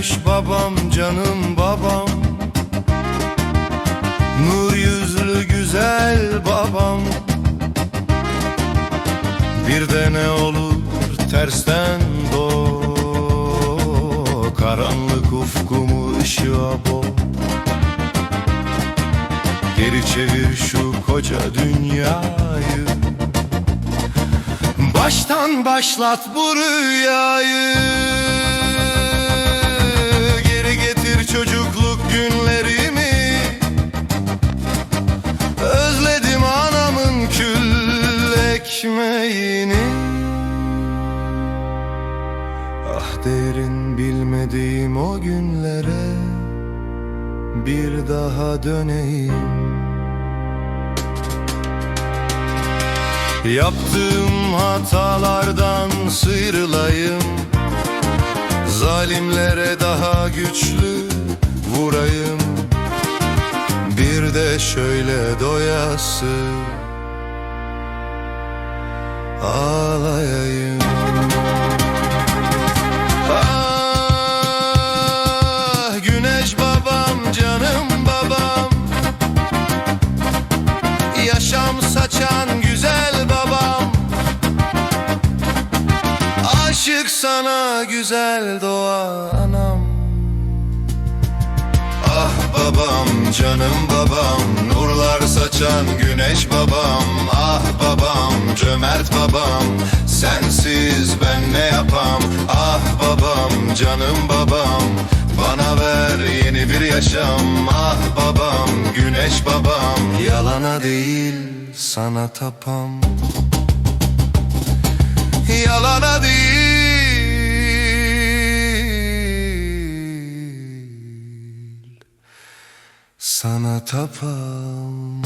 güneş babam canım babam. Nur yüzlü güzel babam. Bir de ne olur tersten do Karanlık ufkumu ışığa bo. Geri çevir şu koca dünyayı. Baştan başlat bu rüyayı kül ekmeğini Ah derin bilmediğim o günlere Bir daha döneyim. Yaptığım hatalardan sıyrılayım. Zalimlere daha güçlü vurayım. Bir de şöyle doyası Ağlayayım. Ah güneş babam canım babam. Yaşam saçan güzel babam. Aşık sana güzel doğa anam babam canım babam. Nurlar saçan güneş babam. Ah babam cömert babam. Sensiz ben ne yapam? Ah babam canım babam. Bana ver yeni bir yaşam. Ah babam güneş babam. Yalana değil sana tapam. Yalana sana tapam